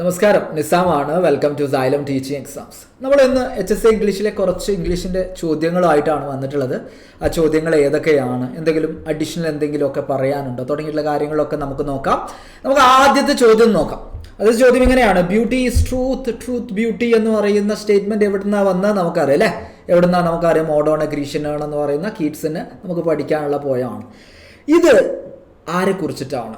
നമസ്കാരം. നിസാമാണ്. Welcome to Xylem teaching exams നമ്മൾ ഇന്ന് എച്ച് എസ് ഇംഗ്ലീഷിലെ കുറച്ച് ഇംഗ്ലീഷിന്റെ ചോദ്യങ്ങളായിട്ടാണ് വന്നിട്ടുള്ളത്. ആ ചോദ്യങ്ങൾ ഏതൊക്കെയാണ്? എന്തെങ്കിലും അഡീഷണൽ എന്തെങ്കിലുമൊക്കെ പറയാനുണ്ടോ? തുടങ്ങിയിട്ടുള്ള കാര്യങ്ങളൊക്കെ നമുക്ക് നോക്കാം. നമുക്ക് ആദ്യത്തെ ചോദ്യം നോക്കാം. അത് ചോദ്യം ഇങ്ങനെയാണ്. Beauty is truth truth beauty എന്ന് പറയുന്ന സ്റ്റേറ്റ്മെന്റ് എവിടുന്നാണ് വന്നത് നമുക്കറിയാം അല്ലേ? എവിടുന്നാ നമുക്കറിയാം? മോഡോണ എന്ന് പറയുന്ന കീറ്റ്സിന് നമുക്ക് പഠിക്കാനുള്ള പോയാണ്. ഇത് ആരെ കുറിച്ചിട്ടാണ്?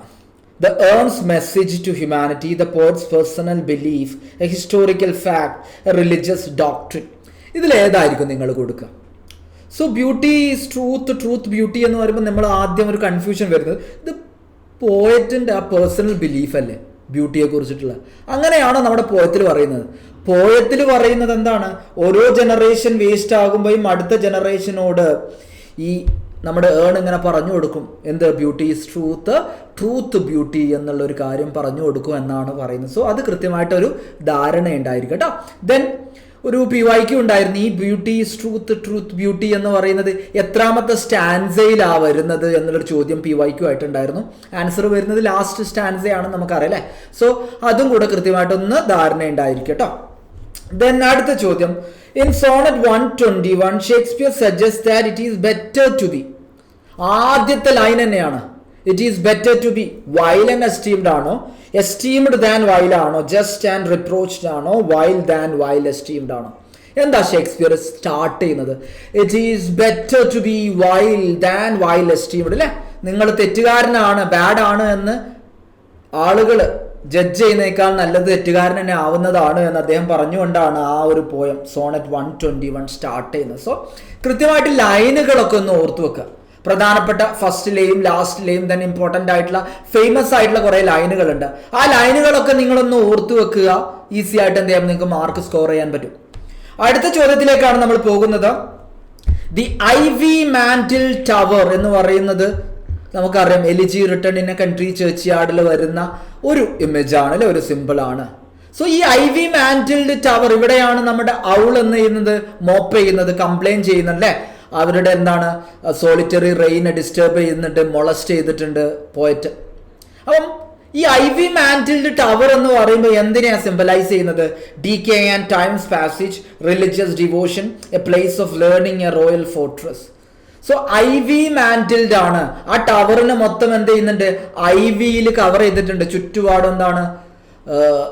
The urn's message to humanity the poet's personal belief a historical fact a religious doctrine ഇതിലേതായിരിക്കും നിങ്ങൾ കൊടുക്കുക? So beauty is truth truth beauty എന്ന് പറയുമ്പോൾ നമ്മൾ ആദ്യം ഒരു കൺഫ്യൂഷൻ വരുന്നത്. ഇത് പോയറ്റിന്റെ ആ പേഴ്സണൽ ബിലീഫ് അല്ലേ? ബ്യൂട്ടിയെ കുറിച്ചിട്ടുള്ള. അങ്ങനെയാണോ നമ്മുടെ പോയത്തിൽ പറയുന്നത്? പോയത്തിൽ പറയുന്നത് എന്താണ്? ഓരോ ജനറേഷൻ വേസ്റ്റ് ആകുമ്പോഴും അടുത്ത ജനറേഷനോട് ഈ നമ്മുടെ ഏൺ ഇങ്ങനെ പറഞ്ഞു കൊടുക്കും. എന്ത് beauty is truth truth beauty എന്നുള്ള ഒരു കാര്യം പറഞ്ഞു കൊടുക്കും എന്നാണ് പറയുന്നത്. സോ അത് കൃത്യമായിട്ടൊരു ധാരണ ഉണ്ടായിരിക്കും കേട്ടോ. ദെൻ ഒരു പി വൈക്ക് ഉണ്ടായിരുന്നു. ഈ beauty is truth truth beauty എന്ന് പറയുന്നത് എത്രാമത്തെ സ്റ്റാൻസയിലാ വരുന്നത് എന്നുള്ളൊരു ചോദ്യം പി വൈക്കു ആയിട്ടുണ്ടായിരുന്നു. ആൻസർ വരുന്നത് ലാസ്റ്റ് സ്റ്റാൻസയാണെന്ന് നമുക്കറിയാം അല്ലേ? സോ അതും കൂടെ കൃത്യമായിട്ടൊന്ന് ധാരണ ഉണ്ടായിരിക്കും കേട്ടോ. ദെൻ അടുത്ത ചോദ്യം. In sonnet one twenty one Shakespeare suggest that it is better to be ആദ്യത്തെ ലൈൻ തന്നെയാണ്. It is better to be vile and esteemed ആണോ? എസ്റ്റീംഡ് ദാൻ വൈൽ ആണോ? ജസ്റ്റ് ആൻഡ് റിപ്രോച്ച്ഡ് ആണോ? വൈൽ ദാൻ വൈൽ എസ്റ്റീംഡ് ആണോ? എന്താ Shakespeare start ചെയ്യുന്നത്? It is better to be vile than vile esteemed അല്ലേ? നിങ്ങൾ തെറ്റുകാരനാണ് ബാഡ് ആണ് എന്ന് ആളുകൾ ജഡ്ജ് ചെയ്യുന്നേക്കാൾ നല്ലത് തെറ്റുകാരൻ തന്നെ ആവുന്നതാണ് എന്ന് അദ്ദേഹം പറഞ്ഞുകൊണ്ടാണ് ആ ഒരു poem sonnet one twenty one start ചെയ്യുന്നത്. സോ കൃത്യമായിട്ട് ലൈനുകളൊക്കെ ഒന്ന് ഓർത്തു വെക്കുക. പ്രധാനപ്പെട്ട ഫസ്റ്റിലെയും ലാസ്റ്റിലെയും തന്നെ ഇമ്പോർട്ടന്റ് ആയിട്ടുള്ള ഫേമസ് ആയിട്ടുള്ള കുറേ ലൈനുകളുണ്ട് ആ ലൈനുകളൊക്കെ നിങ്ങളൊന്ന് ഓർത്തു വെക്കുക. ഈസി ആയിട്ട് എന്ത് ചെയ്യാം? നിങ്ങൾക്ക് മാർക്ക് സ്കോർ ചെയ്യാൻ പറ്റും. അടുത്ത ചോദ്യത്തിലേക്കാണ് നമ്മൾ പോകുന്നത്. The ivy mantle tower എന്ന് പറയുന്നത് നമുക്കറിയാം elegy written in a country church യാർഡിൽ വരുന്ന ഒരു ഇമേജ് ആണ് അല്ലെ? ഒരു സിമ്പിൾ ആണ്. സോ ഈ ഐ വി മാന്റിൽഡ് ടവർ ഇവിടെയാണ് നമ്മുടെ ഔൾ എന്ന് ചെയ്യുന്നത്? മോപ്പ് ചെയ്യുന്നത് കംപ്ലൈൻ ചെയ്യുന്നത് അല്ലേ? അവരുടെ എന്താണ് സോളിറ്ററി റെയിനെ ഡിസ്റ്റർബ് ചെയ്യുന്നുണ്ട് മൊളസ്റ്റ് ചെയ്തിട്ടുണ്ട് പോയറ്റ് അപ്പം ഈ ഐ വി മാന്റിൽഡ് ടവർ എന്ന് പറയുമ്പോൾ എന്തിനെയാണ് സിംബലൈസ് ചെയ്യുന്നത്? Decay and time's passage religious devotion a place of learning a royal fortress so ivy mantled ആണ്. ആ ടവറിന് മൊത്തം എന്ത് ചെയ്യുന്നുണ്ട്? ഐ വിയിൽ കവർ ചെയ്തിട്ടുണ്ട്. ചുറ്റുപാടും എന്താണ്?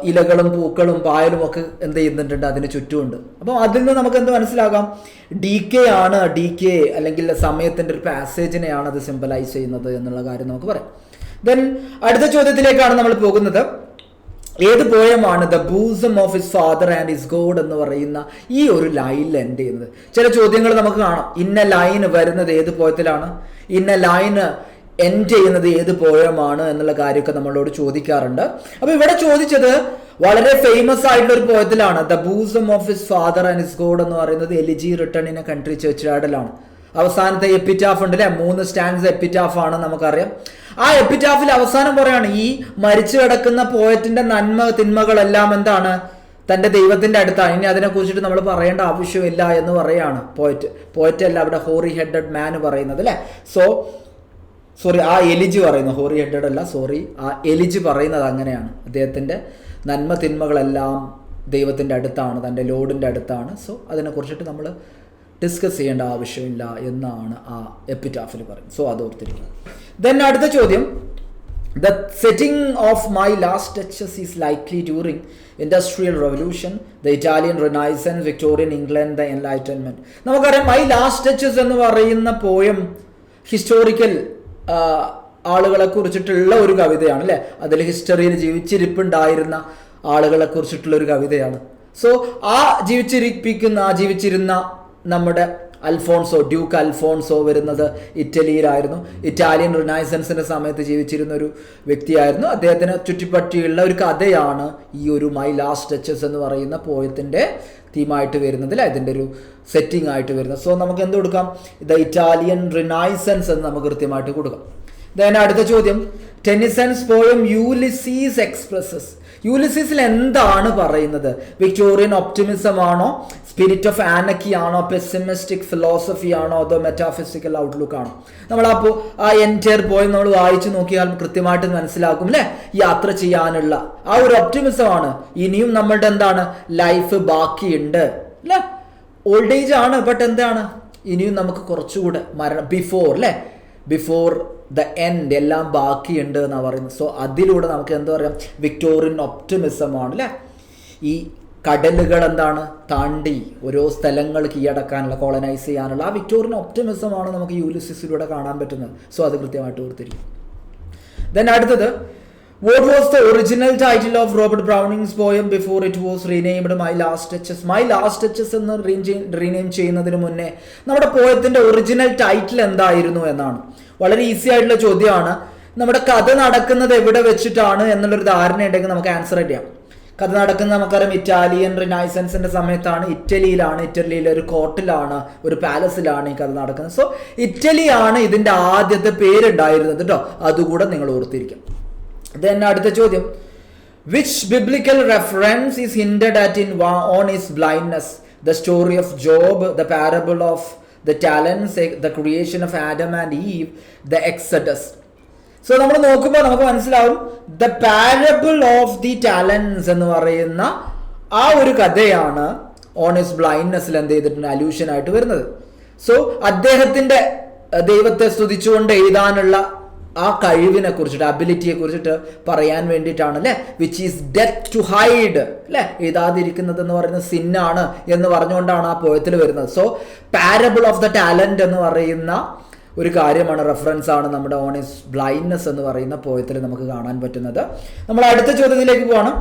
ഇലകളും പൂക്കളും പായലും ഒക്കെ എന്ത് ചെയ്യുന്നുണ്ട്? അതിന് ചുറ്റുമുണ്ട്. അപ്പം അതിൽ നിന്ന് നമുക്ക് എന്ത് മനസ്സിലാകാം? ഡി കെ ആണ്. ഡി കെ അല്ലെങ്കിൽ സമയത്തിന്റെ ഒരു പാസേജിനെയാണ് അത് സിംബലൈസ് ചെയ്യുന്നത് എന്നുള്ള കാര്യം നമുക്ക് പറയാം. ദെൻ അടുത്ത ചോദ്യത്തിലേക്കാണ് നമ്മൾ പോകുന്നത്. ഏത് പോയമാണ് the bosom of his father and his God എന്ന് പറയുന്ന ഈ ഒരു ലൈനിൽ എൻഡ് ചെയ്യുന്നത്? ചില ചോദ്യങ്ങൾ നമുക്ക് കാണാം. ഇന്ന ലൈൻ വരുന്നത് ഏത് പോയത്തിലാണ് ഇന്ന ലൈന് എൻഡ് ചെയ്യുന്നത് ഏത് പോയമാണ് എന്നുള്ള കാര്യമൊക്കെ നമ്മളോട് ചോദിക്കാറുണ്ട്. അപ്പൊ ഇവിടെ ചോദിച്ചത് വളരെ ഫേമസ് ആയിട്ടുള്ള ഒരു പോയത്തിലാണ് the bosom of his father and his God എന്ന് പറയുന്നത് elegy written in a country church ഗാർഡിലാണ് അവസാനത്തെ എപ്പിറ്റാഫ് ഉണ്ട് അല്ലെ മൂന്ന് സ്റ്റാൻഡ്സ് എപ്പിറ്റാഫ് ആണ് നമുക്കറിയാം. ആ എപ്പിറ്റാഫിൽ അവസാനം പറയാണ് ഈ മരിച്ചു കിടക്കുന്ന പോയറ്റിന്റെ നന്മ തിന്മകളെല്ലാം എന്താണ്? തന്റെ ദൈവത്തിന്റെ അടുത്താണ്. ഇനി അതിനെ കുറിച്ചിട്ട് നമ്മൾ പറയേണ്ട ആവശ്യമില്ല എന്ന് പറയാണ് പോയറ്റ് പോയറ്റ് അല്ല അവിടെ ഹോറി ഹെഡഡ് മാൻ പറയുന്നത് അല്ലെ? സോ സോറി ആ എലിജി പറയുന്നു. ഹോറി ഹെഡഡ് അല്ല സോറി ആ എലിജി പറയുന്നത് അങ്ങനെയാണ്. അദ്ദേഹത്തിന്റെ നന്മ തിന്മകളെല്ലാം ദൈവത്തിന്റെ അടുത്താണ് തന്റെ ലോഡിന്റെ അടുത്താണ്. സോ അതിനെ കുറിച്ചിട്ട് നമ്മൾ ഡിസ്കസ് ചെയ്യേണ്ട ആവശ്യമില്ല എന്നാണ് ആ എപ്പിറ്റാഫിൽ പറയുന്നത്. സോ അത് ഓർത്തിരിക്കുന്നത് ദെൻ അടുത്ത ചോദ്യം. The setting of my last duchess is likely during Industrial Revolution the Italian Renaissance Victorian England the Enlightenment നമുക്കറിയാം മൈ ലാസ്റ്റ് ടച്ചസ് എന്ന് പറയുന്ന പോയം ഹിസ്റ്റോറിക്കൽ ആളുകളെ കുറിച്ചിട്ടുള്ള ഒരു കവിതയാണ് അല്ലേ? അതിൽ ഹിസ്റ്ററിയിൽ ജീവിച്ചിരിപ്പുണ്ടായിരുന്ന ആളുകളെ കുറിച്ചിട്ടുള്ള ഒരു കവിതയാണ്. സോ ആ ജീവിച്ചിരിപ്പിക്കുന്ന ആ ജീവിച്ചിരുന്ന നമ്മുടെ അൽഫോൺസോ ഡ്യൂക്ക് അൽഫോൺസോ വരുന്നത് ഇറ്റലിയിലായിരുന്നു. ഇറ്റാലിയൻ റിനൈസൻസിന്റെ സമയത്ത് ജീവിച്ചിരുന്ന ഒരു വ്യക്തിയായിരുന്നു. അദ്ദേഹത്തിന് ചുറ്റിപ്പറ്റിയുള്ള ഒരു കഥയാണ് ഈ ഒരു മൈ ലാസ്റ്റ് ടച്ചസ് എന്ന് പറയുന്ന പോയത്തിന്റെ തീമായിട്ട് വരുന്നതിൽ അതിന്റെ ഒരു സെറ്റിംഗ് ആയിട്ട് വരുന്നത്. സോ നമുക്ക് എന്ത് കൊടുക്കാം? ദ ഇറ്റാലിയൻ റിനൈസൻസ് എന്ന് നമുക്ക് കൃത്യമായിട്ട് കൊടുക്കാം. ദെൻ അടുത്ത ചോദ്യം. ടെന്നിസൺസ് പോയം യൂലിസീസ് എക്സ്പ്രസസ് യൂലിസിസിൽ എന്താണ് പറയുന്നത്? വിക്ടോറിയൻ ഒപ്റ്റിമിസം ആണോ? സ്പിരിറ്റ് ഓഫ് ആനക്കി ആണോ? പെസിമിസ്റ്റിക് ഫിലോസഫി ആണോ? അതോ മെറ്റാഫിസിക്കൽ ഔട്ട്ലുക്ക് ആണോ? നമ്മൾ അപ്പോൾ ആ എന്റയർ പോയി നമ്മൾ വായിച്ചു നോക്കിയാൽ കൃത്യമായിട്ട് മനസ്സിലാക്കും അല്ലേ യാത്ര ചെയ്യാനുള്ള ആ ഒരു ഒപ്റ്റിമിസം ആണ്. ഇനിയും നമ്മളുടെ എന്താണ്? ലൈഫ് ബാക്കിയുണ്ട് അല്ലേ ഓൾഡ് ഏജ് ആണ് ബട്ട് എന്താണ്? ഇനിയും നമുക്ക് കുറച്ചുകൂടെ മരണം ബിഫോർ അല്ലേ ബിഫോർ ദ എൻഡ് എല്ലാം ബാക്കിയുണ്ട് എന്നാണ് പറയുന്നത്. സോ അതിലൂടെ നമുക്ക് എന്താ പറയുക വിക്ടോറിയൻ ഒപ്റ്റിമിസം ആണ് അല്ലേ? ഈ കടലുകൾ എന്താണ്? താണ്ടി ഓരോ സ്ഥലങ്ങൾ കീഴടക്കാനുള്ള കോളനൈസ് ചെയ്യാനുള്ള ആ വിക്ടോറിയൻ ഒപ്റ്റിമിസം ആണ് നമുക്ക് യൂലിസിസിലൂടെ കാണാൻ പറ്റുന്നത്. സോ അത് കൃത്യമായിട്ട് ഓർത്തിരിക്കും ദെൻ അടുത്തത് what was the original title of Robert Browning's poem before it was renamed my last duchess my last duchess എന്ന് റീനെയിം ചെയ്യുന്നതിന് മുന്നേ നമ്മുടെ പോയത്തിന്റെ ഒറിജിനൽ ടൈറ്റിൽ എന്തായിരുന്നു എന്നാണ്. വളരെ ഈസി ആയിട്ടുള്ള ചോദ്യമാണ്. നമ്മുടെ കഥ നടക്കുന്നത് എവിടെ വെച്ചിട്ടാണ് എന്നുള്ളൊരു ധാരണ ഉണ്ടെങ്കിൽ നമുക്ക് ആൻസർ ചെയ്യാം. കഥ നടക്കുന്നത് നമുക്കറിയാം ഇറ്റാലിയൻ റിനൈസൻസിന്റെ സമയത്താണ്. ഇറ്റലിയിലാണ് ഇറ്റലിയിലെ ഒരു കോർട്ടിലാണ് ഒരു പാലസിലാണ് ഈ കഥ നടക്കുന്നത്. സോ ഇറ്റലിയാണ് ഇതിന്റെ ആദ്യത്തെ പേരുണ്ടായിരുന്നത് കേട്ടോ അതുകൂടെ നിങ്ങൾ ഓർത്തിരിക്കും. ദെൻ അടുത്ത ചോദ്യം. Which biblical reference is hinted at in on his blindness the story of Job the parable of the talents the creation of Adam and Eve the Exodus so നമ്മൾ നോക്കുമ്പോൾ നമുക്ക് മനസ്സിലാവും the parable of the talents എന്ന് പറയുന്ന ആ ഒരു കഥയാണ് ഓണസ് ബ്ലൈൻഡ്നെസ്സിൽ എന്ത് ചെയ്തിട്ടുണ്ട് അല്യൂഷൻ ആയിട്ട് വരുന്നത്. സോ അദ്ദേഹത്തിന്റെ ദൈവത്തെ സ്തുതിച്ചുകൊണ്ട് എഴുതാനുള്ള ആ കഴിവിനെ കുറിച്ചിട്ട് അബിലിറ്റിയെ കുറിച്ചിട്ട് പറയാൻ വേണ്ടിയിട്ടാണ് അല്ലേ which is death to hide അല്ലെ എഴുതാതിരിക്കുന്നത് എന്ന് പറയുന്നത് സിന്നാണ് എന്ന് പറഞ്ഞുകൊണ്ടാണ് ആ പോയത്തിൽ വരുന്നത്. So parable of the talent എന്ന് പറയുന്ന ഒരു കാര്യമാണ് റെഫറൻസ് ആണ് നമ്മുടെ ഓൺ ഇസ് ബ്ലൈൻഡ്നെസ് എന്ന് പറയുന്ന പോയത്തിൽ നമുക്ക് കാണാൻ പറ്റുന്നത്. നമ്മൾ അടുത്ത ചോദ്യത്തിലേക്ക് പോകണം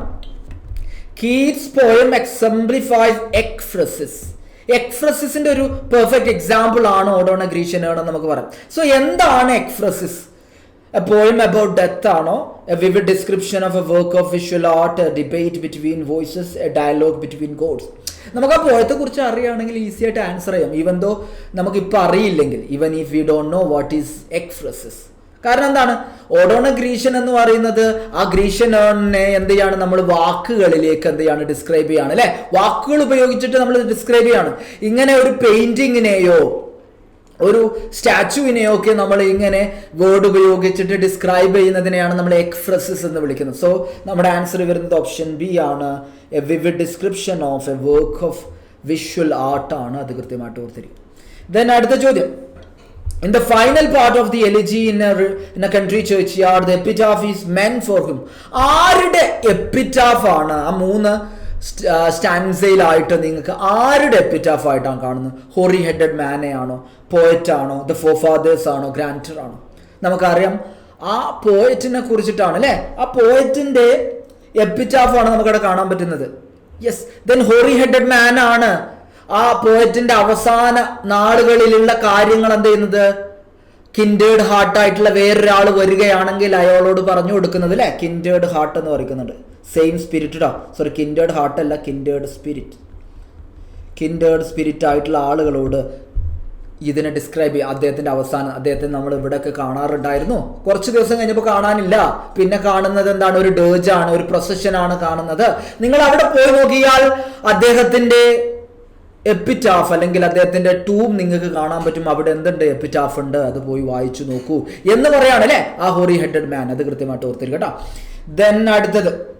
കീറ്റ്സ് പോയം എക്സംപ്ലിഫൈസ് എക്സ്പ്രസിസ് എക്ഫ്രസിസിന്റെ ഒരു പെർഫെക്റ്റ് എക്സാമ്പിൾ ആണ് ഓഡോണ ഗ്രീഷ്യനാണ് നമുക്ക് പറയാം. സോ എന്താണ് ekphrasis a poem about death ആണോ? A vivid description of a work of visual art a debate between voices a dialogue between gods നമുക്ക് ആ പോയത്തെ കുറിച്ച് അറിയുകയാണെങ്കിൽ ഈസി ആയിട്ട് ആൻസർ ചെയ്യാം. ഈവൻ ദോ നമുക്കിപ്പോൾ അറിയില്ലെങ്കിൽ even if we don't know what is ekphrasis കാരണം എന്താണ്? ഓഡോണ ഗ്രീഷ്യൻ എന്ന് പറയുന്നത് ആ ഗ്രീഷ്യനെ എന്ത് ചെയ്യാണ്? നമ്മൾ വാക്കുകളിലേക്ക് എന്ത് ചെയ്യാണ്? ഡിസ്ക്രൈബ് ചെയ്യാണ് അല്ലെ? വാക്കുകൾ ഉപയോഗിച്ചിട്ട് നമ്മൾ ഡിസ്ക്രൈബ് ചെയ്യാണ്. ഇങ്ങനെ ഒരു പെയിന്റിങ്ങിനെയോ ഒരു സ്റ്റാച്ചുവിനെയോ ഒക്കെ നമ്മൾ ഇങ്ങനെ വേർഡ് ഉപയോഗിച്ചിട്ട് ഡിസ്ക്രൈബ് ചെയ്യുന്നതിനെയാണ് നമ്മൾ എക്സ്പ്രസസ് എന്ന് വിളിക്കുന്നത്. സോ നമ്മുടെ ആൻസർ വരുന്നത് ഓപ്ഷൻ ബി ആണ്. A vivid description of a work of visual art ആണ്. അത് കൃത്യമായിട്ട് ഓർത്തിരിക്കും ദെൻ അടുത്ത ചോദ്യം. In the final part of the elegy in a, in a country churchyard, the epitaph is meant for him. ആരുടെ epitaph ആണ്? ആ മൂന്ന് സ്റ്റാൻസയിലായിട്ട് നിങ്ങൾക്ക് ആരുടെ എപ്പിറ്റാഫ് ആയിട്ടാണ് കാണുന്നത്? ഹോറി ഹെഡഡ് പോയറ്റ് ആണോ ദ ഫോ ഫാദേഴ്സ് ആണോ ഗ്രാന്റർ ആണോ നമുക്കറിയാം ആ പോയറ്റിനെ കുറിച്ചിട്ടാണ് അല്ലേ? ആ എപ്പിറ്റാഫ് ആണ് നമുക്കവിടെ കാണാൻ പറ്റുന്നത്. Yes then hoary headed man ആണ് ആ പോയറ്റിന്റെ അവസാന നാളുകളിലുള്ള കാര്യങ്ങൾ എന്ത് ചെയ്യുന്നത്? കിൻഡേഡ് ഹാർട്ട് ആയിട്ടുള്ള വേറൊരാൾ വരികയാണെങ്കിൽ അയാളോട് പറഞ്ഞു കൊടുക്കുന്നത് അല്ലേ കിൻഡേഡ് ഹാർട്ട് എന്ന് പറയുന്നുണ്ട്. സെയിം സ്പിരിറ്റഡാ സോറി കിൻഡേഡ് ഹാർട്ട് അല്ല കിൻഡേഡ് സ്പിരിറ്റ് കിൻഡേഡ് സ്പിരിറ്റ് ആയിട്ടുള്ള ആളുകളോട് ഇതിനെ ഡിസ്ക്രൈബ് ചെയ്യുക. അദ്ദേഹത്തിന്റെ അവസാനം അദ്ദേഹത്തെ നമ്മൾ ഇവിടെയൊക്കെ കാണാറുണ്ടായിരുന്നു. കുറച്ച് ദിവസം കഴിഞ്ഞപ്പോൾ കാണാനില്ല. പിന്നെ കാണുന്നത് എന്താണ്? ഒരു ഡേജാണ് ഒരു പ്രൊസഷനാണ് കാണുന്നത്. നിങ്ങൾ അവിടെ പോയി നോക്കിയാൽ അദ്ദേഹത്തിന്റെ എപ്പിറ്റാഫ് അല്ലെങ്കിൽ അദ്ദേഹത്തിന്റെ ടൂം നിങ്ങൾക്ക് കാണാൻ പറ്റും. അവിടെ എന്തുണ്ട്? എപ്പിറ്റാഫ് ഉണ്ട്. അത് പോയി വായിച്ചു നോക്കൂ. എന്ന് പറയാണ് അല്ലേ? ആ ഹോറി ഹെഡഡ് മാൻ അത് കൃത്യമായിട്ട് ഓർത്തിരിക്കും കേട്ടോ. ദെൻ അടുത്തത്.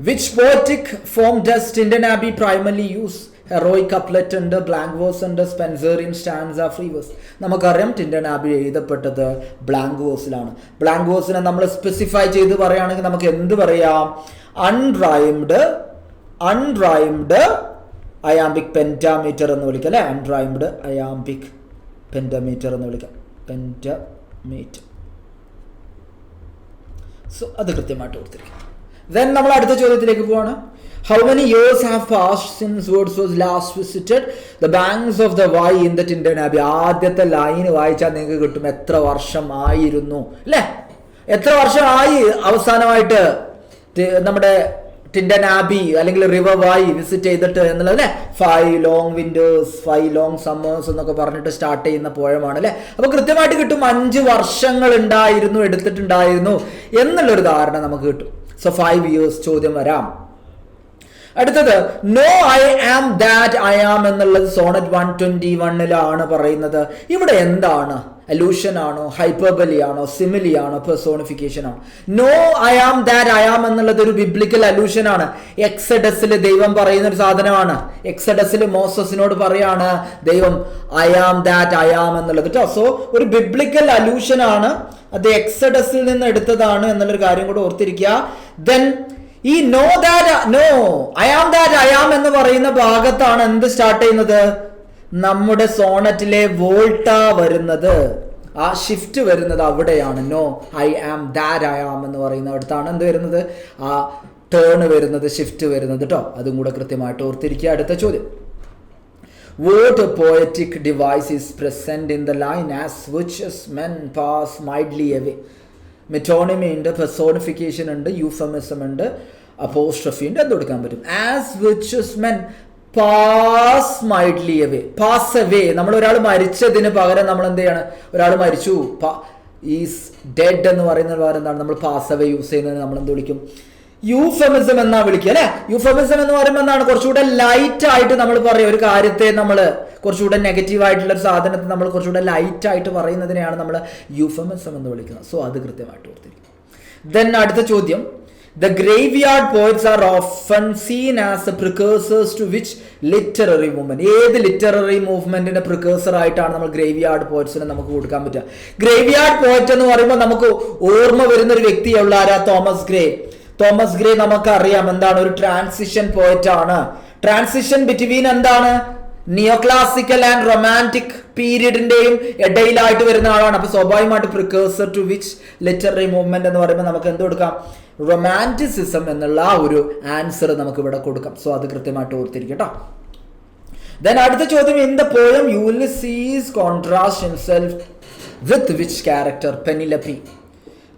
Which poetic form does Tintern Abbey primarily use heroic couplet ഉണ്ട് ബ്ലാങ്ക് വേഴ്സ് ഉണ്ട് സ്പെൻസേറിയൻ സ്റ്റാൻസ് ഫ്രീ വേഴ്സ് നമുക്കറിയാം ടിൻഡൻ ആബി എഴുതപ്പെട്ടത് ബ്ലാങ്ക് വേഴ്സിലാണ് ബ്ലാങ്ക് വേഴ്സിനെ നമ്മൾ സ്പെസിഫൈ ചെയ്ത് പറയുകയാണെങ്കിൽ നമുക്ക് എന്ത് പറയാം? അൺറൈംഡ് അൺറൈംഡ് അയാംബിക് പെന്റാമീറ്റർ എന്ന് വിളിക്കുക അല്ലേ? അൺറൈംഡ് അയാംബിക് പെന്റാമീറ്റർ എന്ന് വിളിക്കാം. പെന്റാമീറ്റർ സോ അത് കൃത്യമായിട്ട് കൊടുത്തിരിക്കും ദെൻ നമ്മൾ അടുത്ത ചോദ്യത്തിലേക്ക് പോവാണ്. How many years have passed since Wordsworth last visited the banks of the Wye in the Tintern Abbey ആദ്യത്തെ ലൈൻ വായിച്ചാൽ നിങ്ങൾക്ക് കിട്ടും എത്ര വർഷം ആയിരുന്നു അല്ലേ? എത്ര വർഷമായി അവസാനമായിട്ട് നമ്മുടെ ടിൻഡൻ ആബി അല്ലെങ്കിൽ റിവർ വായി വിസിറ്റ് ചെയ്തിട്ട് എന്നുള്ളത് അല്ലേ? Five long winters five long summers എന്നൊക്കെ പറഞ്ഞിട്ട് സ്റ്റാർട്ട് ചെയ്യുന്ന പോഴമാണ് അല്ലേ അപ്പൊ കൃത്യമായിട്ട് കിട്ടും. അഞ്ച് വർഷങ്ങൾ ഉണ്ടായിരുന്നു എടുത്തിട്ടുണ്ടായിരുന്നു. എന്നുള്ളൊരു ധാരണ നമുക്ക് കിട്ടും. സോ ഫൈവ് ഇയേഴ്സ് ചോദ്യം വരാം. അടുത്തത് no I am that I am എന്നുള്ളത് സോണറ്റ് വൺ ട്വന്റി വണ്ണിലാണ് പറയുന്നത്. ഇവിടെ എന്താണ്? അലൂഷൻ ആണോ? ഹൈപ്പർബലി ആണോ? സിമിലി ആണോ? പെർസോണിഫിക്കേഷൻ ആണോ? No I am that I am എന്നുള്ളത് ഒരു ബിബ്ലിക്കൽ അലൂഷൻ ആണ്. എക്സഡസിൽ ദൈവം പറയുന്ന ഒരു സാധനമാണ്. എക്സഡസിൽ മോസസിനോട് പറയാണ് ദൈവം I am that I am എന്നുള്ളത്. കേട്ടോ സോ ഒരു ബിബ്ലിക്കൽ അലൂഷൻ ആണ്. അത് എക്സഡസിൽ നിന്ന് എടുത്തതാണ് എന്നുള്ളൊരു കാര്യം കൂടെ ഓർത്തിരിക്കുക. ദെൻ ഈ no that no am that am എന്ന് പറയുന്ന ഭാഗത്താണ് എന്ത് സ്റ്റാർട്ട് ചെയ്യുന്നത്? നമ്മുടെ സോണറ്റിലെ വോൾട്ട വരുന്നത്. ആ ഷിഫ്റ്റ് വരുന്നത് അവിടെയാണ്. No I am that I am എന്ന് പറയുന്ന അടുത്താണ് എന്ത് വരുന്നത്? ആ ടേൺ വരുന്നത് ഷിഫ്റ്റ് വരുന്നത് കേട്ടോ അതും കൂടെ കൃത്യമായിട്ട് ഓർത്തിരിക്കുക. അടുത്ത ചോദ്യം. What poetic device device is in the line as which men pass mildly away. Metonymy ഉണ്ട് പെർസോണിഫിക്കേഷൻ ഉണ്ട് യൂഫമിസം ഉണ്ട് അപ്പോസ്ട്രഫി ഉണ്ട് എന്ത് കൊടുക്കാൻ പറ്റും. As which men pass mildly away pass away നമ്മൾ ഒരാൾ മരിച്ചതിന് പകരം നമ്മൾ എന്ത് ചെയ്യണം? ഒരാൾ മരിച്ചു. ഈസ് ഡെഡ് എന്ന് പറയുന്ന പകരം എന്താണ്? നമ്മൾ പാസ് അവേ യൂസ് ചെയ്യുന്നത് നമ്മൾ എന്ത് വിളിക്കും? യൂഫമിസം എന്നാ വിളിക്കുക അല്ലെ? യൂഫമിസം എന്ന് പറയുമ്പോൾ എന്താണ്? കുറച്ചുകൂടെ ലൈറ്റ് ആയിട്ട് നമ്മൾ പറയും ഒരു കാര്യത്തെ നമ്മൾ കുറച്ചുകൂടെ നെഗറ്റീവ് ആയിട്ടുള്ള ഒരു സാധനത്തെ നമ്മൾ കുറച്ചുകൂടെ ലൈറ്റ് ആയിട്ട് പറയുന്നതിനെയാണ് നമ്മൾ യൂഫമിസം എന്ന് വിളിക്കുന്നത് സോ അത് കൃത്യമായിട്ട് ഓർത്തിരിക്കും ദെൻ അടുത്ത ചോദ്യം. The graveyard poets are often seen as precursors to which literary movement ഏത് ലിറ്റററി മൂവ്മെന്റിന്റെ പ്രിക്കേഴ്സർ ആയിട്ടാണ് നമ്മൾ ഗ്രേവ് യാർഡ് പോയിറ്റ്സിനെ നമുക്ക് കൊടുക്കാൻ പറ്റുക? ഗ്രേവ് യാർഡ് പോയിറ്റ് എന്ന് പറയുമ്പോൾ നമുക്ക് ഓർമ്മ വരുന്ന ഒരു വ്യക്തിയുള്ള ആരാ? Thomas grey. തോമസ് ഗ്രേ നമുക്കറിയാം എന്താണ് ഒരു ട്രാൻസിഷൻ പോയിറ്റ് ആണ്. ട്രാൻസിഷൻ ബിറ്റ്വീൻ എന്താണ്? നിയോ ക്ലാസിക്കൽ ആൻഡ് റൊമാന്റിക് പീരീഡിന്റെയും ഇടയിലായിട്ട് വരുന്ന ആളാണ്. അപ്പൊ സ്വാഭാവികമായിട്ട് precursor to which literary movement എന്ന് പറയുമ്പോൾ നമുക്ക് എന്ത് കൊടുക്കാം? റൊമാന്റിസിസം എന്നുള്ള ഒരു ആൻസർ നമുക്ക് ഇവിടെ കൊടുക്കാം. സോ അത് കൃത്യമായിട്ട് ഓർത്തിരിക്കട്ടോ ദെൻ അടുത്ത ചോദ്യം in the poem Ulysses contrast himself with which character Penelope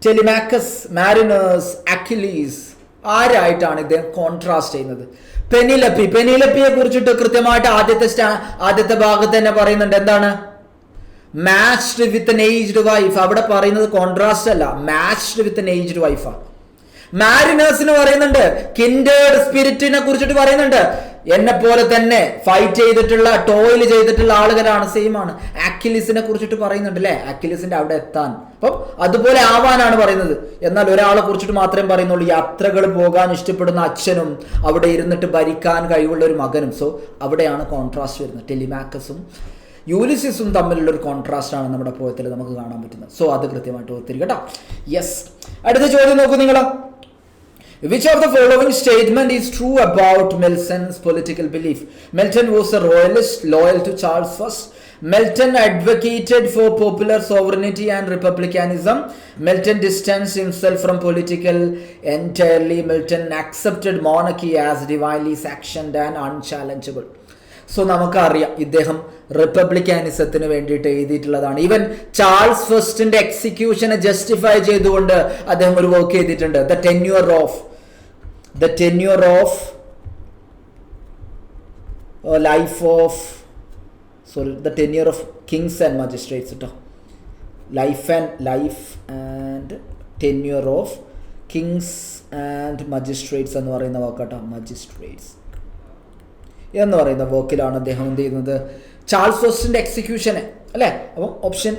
Telemachus mariners Achilles ആരായിട്ടാണ് ഇദ്ദേഹം കോൺട്രാസ്റ്റ് ചെയ്യുന്നത്? പെനിലപ്പി. പെനിലപ്പിയെ കുറിച്ചിട്ട് കൃത്യമായിട്ട് ആദ്യത്തെ സ്റ്റാ ആദ്യത്തെ ഭാഗത്ത് തന്നെ പറയുന്നുണ്ട്. എന്താണ്? Matched with an aged wife അവിടെ പറയുന്നത് കോൺട്രാസ്റ്റ് അല്ല. മാച്ച്ഡ് വിത്ത് എൻ ഏജ്ഡ് വൈഫാണ് മാരിനേഴ്സിന് പറയുന്നുണ്ട് കിൻഡേഡ് സ്പിരിറ്റിനെ കുറിച്ചിട്ട് പറയുന്നുണ്ട്. എന്നെ പോലെ തന്നെ ഫൈറ്റ് ചെയ്തിട്ടുള്ള ടോയിൽ ചെയ്തിട്ടുള്ള ആളുകളാണ് സെയിം ആണ് ആക്കിലിസിനെ കുറിച്ചിട്ട് പറയുന്നുണ്ട് അല്ലേ ആക്കിലിസിന്റെ അവിടെ എത്താൻ. അപ്പം അതുപോലെ ആവാനാണ് പറയുന്നത്. എന്നാൽ ഒരാളെ കുറിച്ചിട്ട് മാത്രമേ പറയുന്നുള്ളൂ. യാത്രകൾ പോകാൻ ഇഷ്ടപ്പെടുന്ന അച്ഛനും അവിടെ ഇരുന്നിട്ട് ഭരിക്കാൻ കഴിവുള്ള ഒരു മകനും. സോ അവിടെയാണ് കോൺട്രാസ്റ്റ് വരുന്നത്. ടെലിമാക്കസും യൂലിസിസും തമ്മിലുള്ള ഒരു കോൺട്രാസ്റ്റ് ആണ് നമ്മുടെ പോയത്തിൽ നമുക്ക് കാണാൻ പറ്റുന്നത്. സോ അത് കൃത്യമായിട്ട് ഓർത്തിരിക്കട്ടോ. യെസ് അടുത്ത ചോദ്യം നോക്കൂ നിങ്ങൾ Which of the following statement is true about Milton's political belief? Milton was a royalist loyal to Charles I. Milton advocated for popular sovereignty and republicanism. Milton distanced himself from political entirely. Milton accepted monarchy as divinely sanctioned and unchallengeable. So നമുക്കറിയാം ഇദ്ദേഹം റിപ്പബ്ലിക്കാനിസത്തിന് വേണ്ടിയിട്ട് എഴുതിയിട്ടുള്ളതാണ്. Even Charles ഫസ്റ്റിന്റെ എക്സിക്യൂഷനെ justify ചെയ്തുകൊണ്ട് അദ്ദേഹം ഒരു വർക്ക് ചെയ്തിട്ടുണ്ട്. The tenure of the tenure of life of sorry the tenure of kings and magistrates കേട്ടോ life and life and tenure of kings and magistrates എന്ന് പറയുന്ന വാക്കാട്ടോ മജിസ്ട്രേറ്റ്സ് എന്ന് പറയുന്ന വർക്കിലാണ് അദ്ദേഹം എന്ത് ചെയ്യുന്നത്? ചാൾസ് ഫസ്റ്റിന്റെ എക്സിക്യൂഷന് അല്ലേ? അപ്പം ഓപ്ഷൻ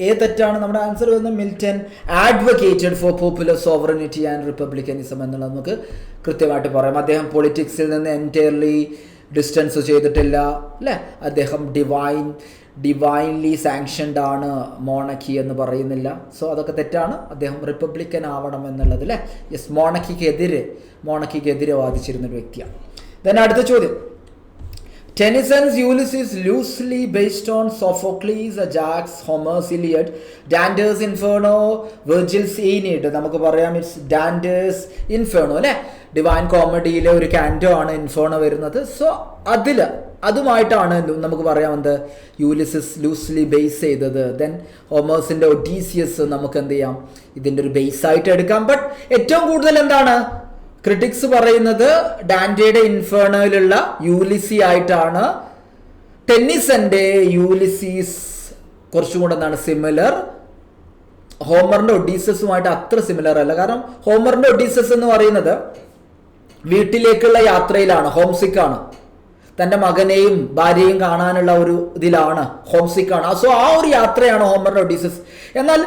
എ തെറ്റാണ് നമ്മുടെ ആൻസർ വരുന്നത്. Milton advocated for popular sovereignty and republicanism എന്നുള്ളത് നമുക്ക് കൃത്യമായിട്ട് പറയാം. അദ്ദേഹം പൊളിറ്റിക്സിൽ നിന്ന് എന്റയർലി ഡിസ്റ്റൻസ് ചെയ്തിട്ടില്ല അല്ലേ? അദ്ദേഹം ഡിവൈൻ ഡിവൈൻലി സാങ്ഷൻഡ് ആണ് മോണക്കി എന്ന് പറയുന്നില്ല. സോ അതൊക്കെ തെറ്റാണ്. അദ്ദേഹം റിപ്പബ്ലിക്കൻ ആവണം എന്നുള്ളത് അല്ലേ? യെസ് മോണക്കിക്കെതിരെ മോണക്കിക്കെതിരെ വാദിച്ചിരുന്ന ഒരു വ്യക്തിയാണ്. ദെൻ അടുത്ത ചോദ്യം. Tennyson's Ulysses loosely based on Sophocles Ajax Homer's Iliad Dante's Inferno Virgil's Aeneid നമുക്ക് പറയാം ഇറ്റ്സ് ഡാൻഡേഴ്സ് ഇൻഫേണോ അല്ലേ? ഡിവൈൻ കോമഡിയിലെ ഒരു കാൻഡോ ആണ് ഇൻഫേണോ വരുന്നത്. സോ അതിൽ അതുമായിട്ടാണ് നമുക്ക് പറയാം എന്ത്? യൂലിസിസ് ലൂസ്ലി ബേസ് ചെയ്തത്. ദെൻ ഹോമേഴ്സിന്റെ ഒഡീസിയസ് നമുക്ക് എന്ത് ചെയ്യാം? ഇതിന്റെ ഒരു ബേസ് ആയിട്ട് എടുക്കാം. ബട്ട് ഏറ്റവും കൂടുതൽ എന്താണ്? ക്രിട്ടിക്സ് പറയുന്നത് ഡാൻഡയുടെ ഇൻഫേണോയിലുള്ള യൂലിസി ആയിട്ടാണ്. ടെന്നിസന്റെ യൂലിസീസ് കുറച്ചും കൂടെ എന്താണ് സിമിലർ ഹോമറിന്റെ ഒഡീസസുമായിട്ട് അത്ര സിമിലർ അല്ല. കാരണം ഹോമറിന്റെ ഒഡീസസ് എന്ന് പറയുന്നത് വീട്ടിലേക്കുള്ള യാത്രയിലാണ് ഹോംസിക്കാണ് ആണ്. തന്റെ മകനെയും ഭാര്യയും കാണാനുള്ള ഒരു ഇതിലാണ് ഹോംസിക്കാണ് സോ ആ ഒരു യാത്രയാണ് ഹോമറിന്റെ ഒഡീസസ് എന്നാൽ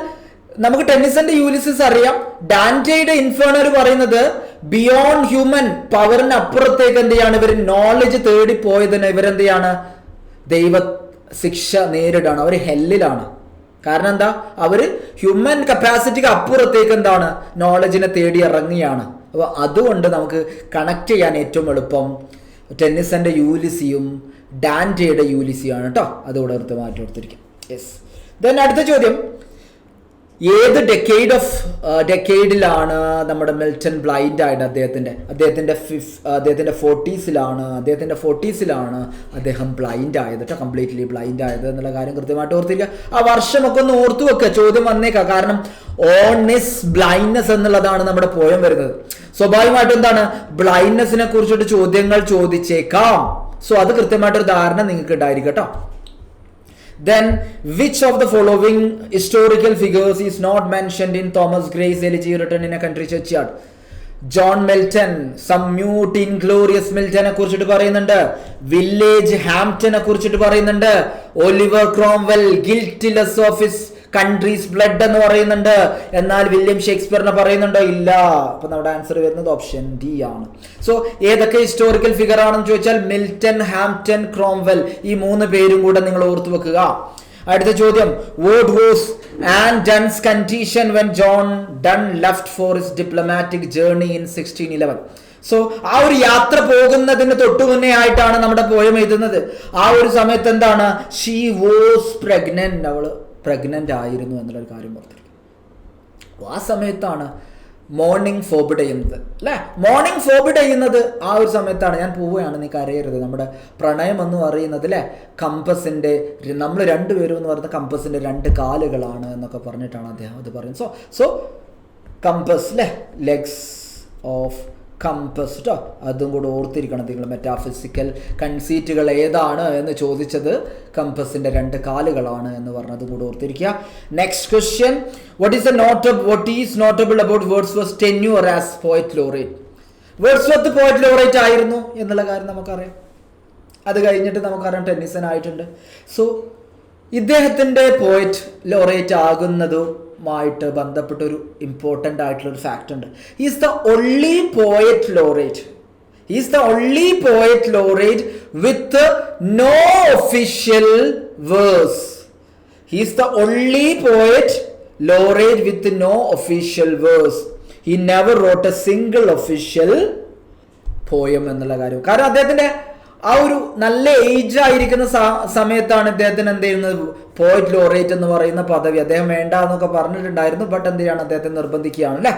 നമുക്ക് ടെന്നിസന്റെ യൂലിസിസ് അറിയാം. ഡാന്റയുടെ ഇൻഫേണർ പറയുന്നത് ബിയോണ്ട് ഹ്യൂമൻ പവറിന് അപ്പുറത്തേക്ക് എന്ത് ചെയ്യാണ് ഇവർ നോളജ് തേടി പോയതിന് ഇവരെന്ത് ദൈവ ശിക്ഷ നേരിടാണ്. അവർ ഹെല്ലിലാണ് കാരണം എന്താ? അവർ ഹ്യൂമൻ കപ്പാസിറ്റിക്ക് അപ്പുറത്തേക്ക് എന്താണ്? നോളജിനെ തേടി ഇറങ്ങിയാണ്. അപ്പോൾ അതുകൊണ്ട് നമുക്ക് കണക്ട് ചെയ്യാൻ ഏറ്റവും എളുപ്പം ടെന്നിസന്റെ യൂലിസിയും ഡാന്റയുടെ യൂലിസിയാണ് കേട്ടോ. അതുകൂടെ എടുത്ത് മാറ്റി കൊടുത്തിരിക്കും. യെസ് ദെൻ അടുത്ത ചോദ്യം. ഏത് ഡെക്കേഡ് ഓഫ് ഡെക്കേഡിലാണ് നമ്മുടെ മിൽട്ടൺ ബ്ലൈൻഡ് ആയിട്ട് അദ്ദേഹത്തിന്റെ അദ്ദേഹത്തിന്റെ ഫിഫ് അദ്ദേഹത്തിന്റെ ഫോർട്ടീസിലാണ് അദ്ദേഹത്തിന്റെ ഫോർട്ടീസിലാണ് അദ്ദേഹം ബ്ലൈൻഡ് ആയത് കേട്ടോ കംപ്ലീറ്റ്ലി ബ്ലൈൻഡ് ആയത് എന്നുള്ള കാര്യം കൃത്യമായിട്ട് ഓർത്തിരിക്കുക ആ വർഷമൊക്കെ ഒന്ന് ഓർത്തു വെക്കുക ചോദ്യം വന്നേക്കാം. കാരണം ഓൺനെസ് ബ്ലൈൻഡ്നെസ് എന്നുള്ളതാണ് നമ്മുടെ പോയം വരുന്നത്. സ്വാഭാവികമായിട്ടും എന്താണ്? ബ്ലൈൻഡ്നെസ്സിനെ കുറിച്ചിട്ട് ചോദ്യങ്ങൾ ചോദിച്ചേക്കാം. സോ അത് കൃത്യമായിട്ടൊരു ധാരണ നിങ്ങൾക്ക് ഉണ്ടായിരിക്കും കേട്ടോ Then, which of the following historical figures is not mentioned in Thomas Gray's elegy written in a country churchyard? John Milton some mute inglorious മിൽട്ടനെ കുറിച്ചിട്ട് പറയുന്നുണ്ട് വില്ലേജ് ഹാംപ്റ്റനെ കുറിച്ചിട്ട് പറയുന്നുണ്ട് Oliver Cromwell guiltless of his country's blood എന്ന് പറയുന്നുണ്ട്. എന്നാൽ William ഷേക്സ്പിയറിനെ പറയുന്നുണ്ടോ? ഇല്ല. അപ്പൊ നമ്മുടെ ആൻസർ വരുന്നത് ഓപ്ഷൻ ഡി ആണ്. സോ ഏതൊക്കെ ഹിസ്റ്റോറിക്കൽ ഫിഗർ ആണെന്ന് ചോദിച്ചാൽ മിൽട്ടൺ ഹാംപ്റ്റൺ ക്രോംവെൽ ഈ മൂന്ന് പേരും കൂടെ നിങ്ങൾ ഓർത്തു വെക്കുക. അടുത്ത ചോദ്യം. What whose and Donne's condition when John Donne left for his diplomatic journey in sixteen eleven so ആ ഒരു യാത്ര പോകുന്നതിന് തൊട്ടു മുന്നേ ആയിട്ടാണ് നമ്മുടെ പോയം എഴുതുന്നത്. ആ ഒരു സമയത്ത് എന്താണ്? ഷീ വോസ് പ്രഗ്നന്റ് അവൾ പ്രഗ്നന്റ് ആയിരുന്നു എന്നുള്ളൊരു കാര്യം ഓർത്തിരിക്കും ആ സമയത്താണ് മോർണിംഗ് ഫോബിഡ് ചെയ്യുന്നത്. അല്ലേ? മോർണിംഗ് ഫോബിഡ് ചെയ്യുന്നത് ആ ഒരു സമയത്താണ്. ഞാൻ പോവുകയാണ് നീ കരയരുത്. നമ്മുടെ പ്രണയം എന്ന് പറയുന്നത് അല്ലേ? കമ്പസിന്റെ നമ്മൾ രണ്ടുപേരും എന്ന് പറയുന്നത് കമ്പസിന്റെ രണ്ട് കാലുകളാണ് എന്നൊക്കെ പറഞ്ഞിട്ടാണ് അദ്ദേഹം അത് പറയുന്നത്. സോ സോ കമ്പസ് അല്ലേ ലെഗ്സ് ഓഫ് കമ്പസ് കേട്ടോ അതും കൂടെ ഓർത്തിരിക്കണം നിങ്ങൾ മെറ്റാഫിസിക്കൽ കൺസീറ്റുകൾ ഏതാണ് എന്ന് ചോദിച്ചത് കമ്പസിന്റെ രണ്ട് കാലുകളാണ് എന്ന് പറഞ്ഞതും കൂടെ ഓർത്തിരിക്കുക. Next question what is a not what is notable about Wordsworth's tenure as poet laureate Wordsworth poet laureate ആയിരുന്നു എന്നുള്ള കാര്യം നമുക്കറിയാം. അത് കഴിഞ്ഞിട്ട് നമുക്കറിയാം ടെന്നീസൻ ആയിട്ടുണ്ട് സോ ഇദ്ദേഹത്തിന്റെ പോയറ്റ് ലോറേറ്റ് ആകുന്നതുമായിട്ട് ബന്ധപ്പെട്ട ഒരു ഇമ്പോർട്ടന്റ് ആയിട്ടുള്ള ഒരു ഫാക്റ്റ് ഉണ്ട്. Is the only poet laureate is the only poet laureate with no official verse he's the only poet laureate with no official verse he never wrote a single official poem എന്നുള്ള കാര്യം. കാരണം അദ്ദേഹത്തിന്റെ ആ ഒരു നല്ല age ആയിരിക്കുന്ന സമയത്താണ് ഇദ്ദേഹത്തിന് എന്ത് ചെയ്യുന്നത്? പോയിറ്റ് ലോറേറ്റ് എന്ന് പറയുന്ന പദവി. അദ്ദേഹം വേണ്ട എന്നൊക്കെ പറഞ്ഞിട്ടുണ്ടായിരുന്നു ബട്ട് എന്ത് ചെയ്യാണ്? അദ്ദേഹത്തെ നിർബന്ധിക്കുകയാണ് അല്ലേ?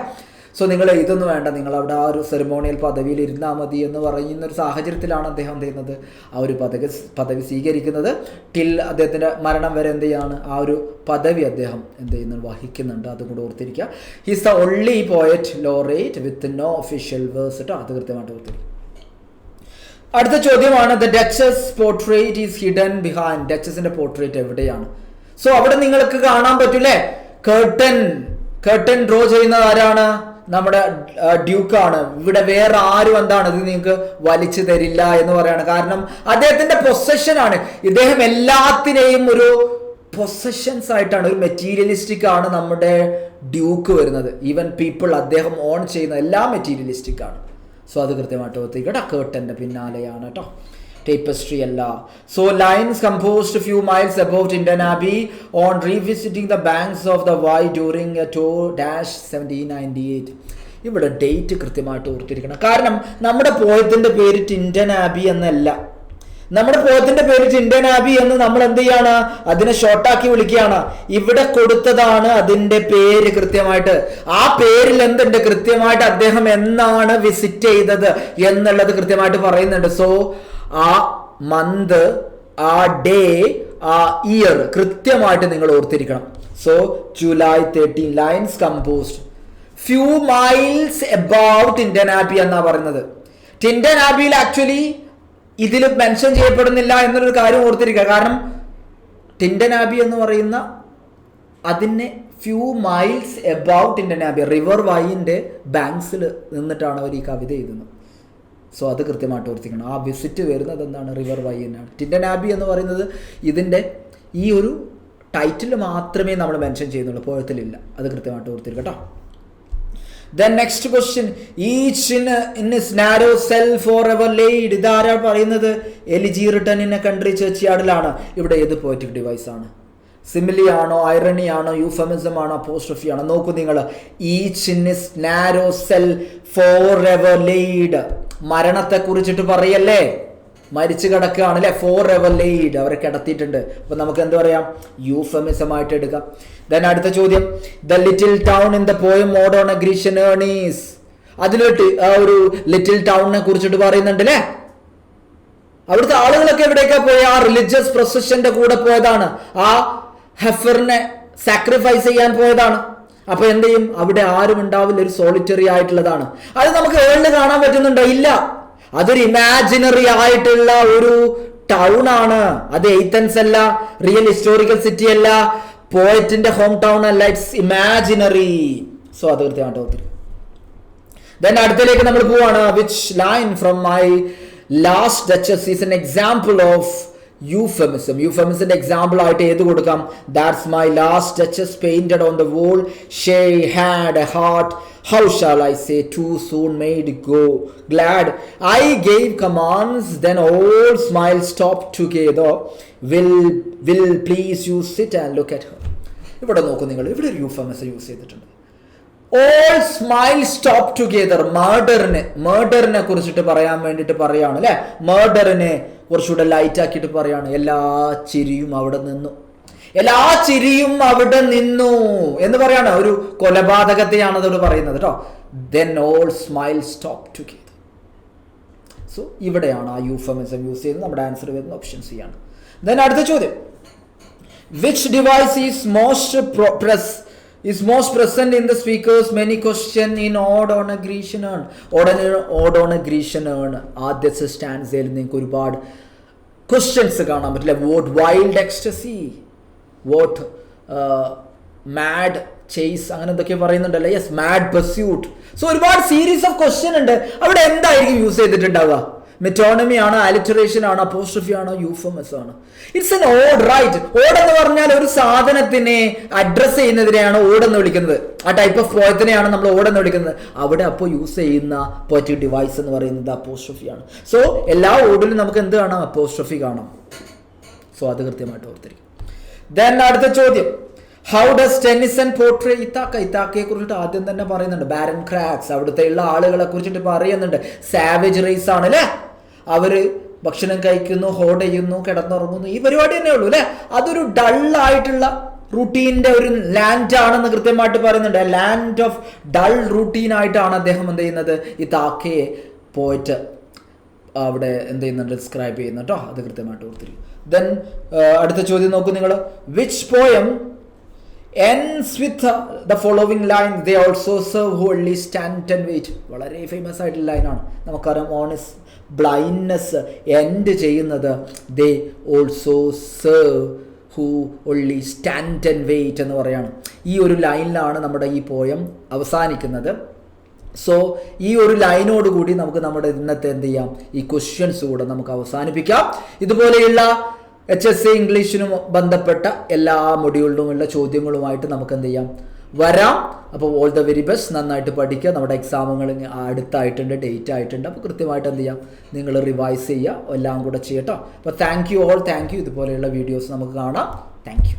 സോ നിങ്ങൾ ഇതൊന്നും വേണ്ട. നിങ്ങൾ അവിടെ ആ ഒരു സെറിമോണിയൽ പദവിയിൽ ഇരുന്നാൽ മതി എന്ന് പറയുന്ന ഒരു സാഹചര്യത്തിലാണ് അദ്ദേഹം എന്ത് ചെയ്യുന്നത്? ആ ഒരു പദവി പദവി സ്വീകരിക്കുന്നത്. ടിൽ അദ്ദേഹത്തിന്റെ മരണം വരെ എന്ത് ചെയ്യാണ്? ആ ഒരു പദവി അദ്ദേഹം എന്ത് ചെയ്യുന്നു? വഹിക്കുന്നുണ്ട്. അതും കൂടെ ഓർത്തിരിക്കുക. He's the only poet laureate with no official verse കേട്ടോ അത് കൃത്യമായിട്ട് ഓർത്തിരിക്കുക. അടുത്ത ചോദ്യമാണ് the duchess portrait is hidden behind ഡച്ചസിന്റെ portrait എവിടെയാണ്? സോ അവിടെ നിങ്ങൾക്ക് കാണാൻ പറ്റൂലേ കേർട്ടൻ കേർട്ടൻ ഡ്രോ ചെയ്യുന്നത് ആരാണ്? നമ്മുടെ ഡ്യൂക്ക് ആണ്. ഇവിടെ വേറെ ആരും എന്താണ്? ഇത് നിങ്ങൾക്ക് വലിച്ചു തരില്ല എന്ന് പറയാണ്. കാരണം അദ്ദേഹത്തിന്റെ പൊസഷൻ ആണ്. ഇദ്ദേഹം എല്ലാത്തിനെയും ഒരു പൊസഷൻസ് ആയിട്ടാണ് ഒരു മെറ്റീരിയലിസ്റ്റിക് ആണ് നമ്മുടെ ഡ്യൂക്ക് വരുന്നത്. ഈവൻ പീപ്പിൾ അദ്ദേഹം ഓൺ ചെയ്യുന്ന എല്ലാ മെറ്റീരിയലിസ്റ്റിക് ആണ്. സോ അത് കൃത്യമായിട്ട് ഓർത്തിരിക്കട്ടെ കേട്ടന്റെ പിന്നാലെയാണ് കേട്ടോ ടേപ്പസ്ട്രി അല്ല. So lines composed few miles above Indian Abbey on revisiting the banks of the Wye during tour dash seventeen ninety eight ഇവിടെ ഡേറ്റ് കൃത്യമായിട്ട് ഓർത്തിരിക്കണം. കാരണം നമ്മുടെ പോയതിന്റെ പേര് ടിൻഡൻ ആബി എന്നല്ല. നമ്മുടെ പോയത്തിന്റെ പേര് ചിന്തനാബി എന്ന് നമ്മൾ എന്ത് ചെയ്യാണ്? അതിനെ ഷോർട്ടാക്കി വിളിക്കുകയാണ്. ഇവിടെ കൊടുത്തതാണ് അതിന്റെ പേര് കൃത്യമായിട്ട്. ആ പേരിൽ എന്തുണ്ട്? കൃത്യമായിട്ട് അദ്ദേഹം എന്നാണ് വിസിറ്റ് ചെയ്തത് എന്നുള്ളത് കൃത്യമായിട്ട് പറയുന്നുണ്ട്. സോ ആ മന്ത് ആ ഡേ ആ ഇയർ കൃത്യമായിട്ട് നിങ്ങൾ ഓർത്തിരിക്കണം. So July thirteen lines composed few miles about Abbey എന്നാ പറയുന്നത്. ടിൻഡൻ ആബിയിൽ ആക്ച്വലി ഇതിൽ മെൻഷൻ ചെയ്യപ്പെടുന്നില്ല എന്നൊരു കാര്യം ഓർത്തിരിക്കുക. കാരണം ടിൻഡനാബി എന്ന് പറയുന്ന അതിന് few miles above Tintern Abbey river വൈന്റെ ബാങ്ക്സിൽ നിന്നിട്ടാണ് അവർ ഈ കവിത എഴുതുന്നത്. സോ അത് കൃത്യമായിട്ട് ഓർത്തിക്കണം ആ വിസിറ്റ് വരുന്നത് എന്താണ്? റിവർ വൈനാണ് എന്നാണ് ടിൻഡനാബി എന്ന് പറയുന്നത് ഇതിന്റെ ഈ ഒരു ടൈറ്റിൽ മാത്രമേ നമ്മൾ മെൻഷൻ ചെയ്യുന്നുള്ളൂ. പോയത്തിലില്ല. അത് കൃത്യമായിട്ട് ഓർത്തിരിക്കും കേട്ടോ then next question each in in his narrow cell for ever laid ഇതാരാ പറയുന്നത്? Elegy written in a country church യാർഡിലാണ് ഇവിടെ ഏത് പോയറ്റിക് ഡിവൈസ് ആണ്? സിമിലി ആണോ ഐറണി ആണോ യൂഫമിസം ആണോ അപ്പോസ്ട്രഫി ആണോ? നോക്കൂ നിങ്ങൾ. Each in his narrow cell for ever laid മരണത്തെ കുറിച്ചിട്ട് പറയല്ലേ? മരിച്ചു കിടക്കുകയാണ് അല്ലെ ഫോർ എവർ ലെയ്ഡ് അവരെ കിടത്തിയിട്ടുണ്ട്. അപ്പൊ നമുക്ക് എന്ത് പറയാം? യൂഫമിസം ആയിട്ട് എടുക്കാം. ദെൻ അടുത്ത ചോദ്യം. The little town in the poem ode on Grecian urn is അതിലോട്ട് ആ ഒരു ലിറ്റിൽ ടൗണിനെ കുറിച്ചിട്ട് പറയുന്നുണ്ട് അല്ലേ അവിടുത്തെ ആളുകളൊക്കെ എവിടേക്കാ പോയി? ആ റിലീജിയസ് പ്രൊസഷന്റെ കൂടെ പോയതാണ്. ആ ഹെഫറിനെ സാക്രിഫൈസ് ചെയ്യാൻ പോയതാണ്. അപ്പൊ എന്ത് ചെയ്യും? അവിടെ ആരും ഉണ്ടാവില്ല. ഒരു സോളിറ്ററി ആയിട്ടുള്ളതാണ്. അത് നമുക്ക് ഏഴിൽ കാണാൻ പറ്റുന്നുണ്ടോ? ഇല്ല. അതൊരു ഇമാജിനറി ആയിട്ടുള്ള ഒരു ടൗൺ ആണ്. അത് എയ്ത്തൻസ് അല്ല റിയൽ ഹിസ്റ്റോറിക്കൽ സിറ്റി അല്ല പോയറ്റിന്റെ ഹോം ടൗൺ അല്ല. ഇറ്റ്സ് ഇമാജിനറി സോ അത് കൃത്യമായിട്ട് ഒത്തിരി ദെൻ അടുത്തേക്ക് നമ്മൾ പോവാണ്. Which line from my last duchess is an example of euphemism യൂഫമിസിന്റെ example ആയിട്ട് ഏത് കൊടുക്കാം? That's my last duchess painted on the wall she had a heart how shall I say too soon made go glad I gave commands then all smile stop together will will please you sit and look at her ഇവിടെ നോക്കൂ നിങ്ങൾ. ഇവിടെ ഒരു euphemism use ചെയ്തിട്ടുണ്ട്. All smile stop together മേർഡറിന് മേർഡറിനെ കുറിച്ചിട്ട് പറയാൻ വേണ്ടിയിട്ട് പറയാണ് അല്ലെ? മേർഡറിനെ കുറച്ചുകൂടെ ലൈറ്റ് ആക്കിയിട്ട് പറയാണ്. എല്ലാ ചിരിയും അവിടെ നിന്നു. എല്ലാ ചിരിയും അവിടെ നിന്നു എന്ന് പറയാണ്. ഒരു കൊലപാതകത്തെയാണ് അതോട് പറയുന്നത് കേട്ടോ. Then all smile stop together so ഇവിടെയാണ് ആ യൂഫമിസം യൂസ് ചെയ്യുന്നത്. നമ്മുടെ ആൻസർ വരുന്ന ഓപ്ഷൻ സി ആണ് ദെൻ അടുത്ത ചോദ്യം. Which device is most present is most present in the speakers many question in odd on a Grecian urn odd on odd on a Grecian urn ആദ്യത്തെ സ്റ്റാൻസയിൽ നിങ്ങൾക്ക് ഒരുപാട് questions കാണാൻ പറ്റില്ല. What wild ecstasy what mad chase അങ്ങനെ എന്തൊക്കെ പറയുന്നുണ്ടല്ലോ. Yes mad pursuit so ഒരുപാട് series of question ഉണ്ട്. അവിടെ എന്തായിരിക്കും യൂസ് ചെയ്തിട്ടുണ്ടാവുക? മെറ്റോണമി ആണ് അലിറ്ററേഷൻ ആണ് അപ്പോസ്ട്രഫി ആണ് യൂഫമസ് ആണ്. It's an ode right ode എന്ന് പറഞ്ഞാൽ ഒരു സാധനത്തിനെ അഡ്രസ് ചെയ്യുന്നതിനെയാണ് ഓഡ് എന്ന് വിളിക്കുന്നത്. ആ ടൈപ്പ് ഓഫ് പോയത്തിനെയാണ് നമ്മൾ ഓഡ് എന്ന് വിളിക്കുന്നത്. അവിടെ അപ്പോൾ യൂസ് ചെയ്യുന്ന പോയറ്റിക് ഡിവൈസ് എന്ന് പറയുന്നത് അപ്പോസ്ട്രഫി ആണ്. സോ എല്ലാ ഓഡിലും നമുക്ക് എന്ത് കാണാം? അപ്പോസ്ട്രഫി കാണാം. സോ അത് കൃത്യമായിട്ട് ഓർത്തിരിക്കും ദെൻ അടുത്ത ചോദ്യം. How does Tennyson portray Ithaca ഇത്താക്കയെ കുറിച്ചിട്ട് ആദ്യം തന്നെ പറയുന്നുണ്ട്. ബാരൻ ക്രാക്സ് അവിടുത്തെ ഉള്ള ആളുകളെ കുറിച്ചിട്ട് പറയുന്നുണ്ട്. സാവേജ് റേസ് ആണ് അല്ലേ? അവർ ഭക്ഷണം കഴിക്കുന്നു ഹോഡ് ചെയ്യുന്നു കിടന്നുറങ്ങുന്നു. ഈ പരിപാടി തന്നെ ഉള്ളൂ അല്ലേ? അതൊരു ഡള്ളായിട്ടുള്ള റൂട്ടീന്റെ ഒരു ലാൻഡ് ആണെന്ന് കൃത്യമായിട്ട് പറയുന്നുണ്ട്. ലാൻഡ് ഓഫ് ഡൾ റൂട്ടീൻ ആയിട്ടാണ് അദ്ദേഹം എന്ത് ചെയ്യുന്നത്? ഈ താക്കയെ പോയിട്ട് അവിടെ എന്ത് ചെയ്യുന്നുണ്ട്? ഡിസ്ക്രൈബ് ചെയ്യുന്നു കേട്ടോ അത് കൃത്യമായിട്ട് ഓർത്തിരിക്കും. ദെൻ അടുത്ത ചോദ്യം നോക്കൂ നിങ്ങൾ which poem ends with the following line they also serve wholly stand and wait വളരെ ഫേമസ് ആയിട്ടുള്ള ലൈനാണ് നമുക്കറിയാം ഓണസ് ബ്ലൈൻഡ്നെസ് എൻഡ് ചെയ്യുന്നത് they also serve who only stand and wait എന്ന് പറയാണ്. ഈ ഒരു ലൈനിലാണ് നമ്മുടെ ഈ പോയം അവസാനിക്കുന്നത്. സോ ഈ ഒരു ലൈനോട് കൂടി നമുക്ക് നമ്മുടെ ഇന്നത്തെ എന്ത് ചെയ്യാം? ഈ ക്വസ്റ്റ്യൻസ് കൂടെ നമുക്ക് അവസാനിപ്പിക്കാം. ഇതുപോലെയുള്ള എച്ച് എസ് എ ഇംഗ്ലീഷിനും ബന്ധപ്പെട്ട എല്ലാ മൊഡ്യൂളിനുമുള്ള ചോദ്യങ്ങളുമായിട്ട് നമുക്ക് എന്ത് ചെയ്യാം വരാം. അപ്പോൾ ഓൾ ദ വെരി ബെസ്റ്റ് നന്നായിട്ട് പഠിക്കുക. നമ്മുടെ എക്സാമുകൾ അടുത്തായിട്ടുണ്ട് ഡേറ്റ് ആയിട്ടുണ്ട്. അപ്പോൾ കൃത്യമായിട്ട് എന്ത് ചെയ്യാം നിങ്ങൾ റിവൈസ് ചെയ്യുക. എല്ലാം കൂടെ ചെയ്യട്ടോ. അപ്പോൾ thank you all thank you ഇതുപോലെയുള്ള വീഡിയോസ് നമുക്ക് കാണാം. Thank you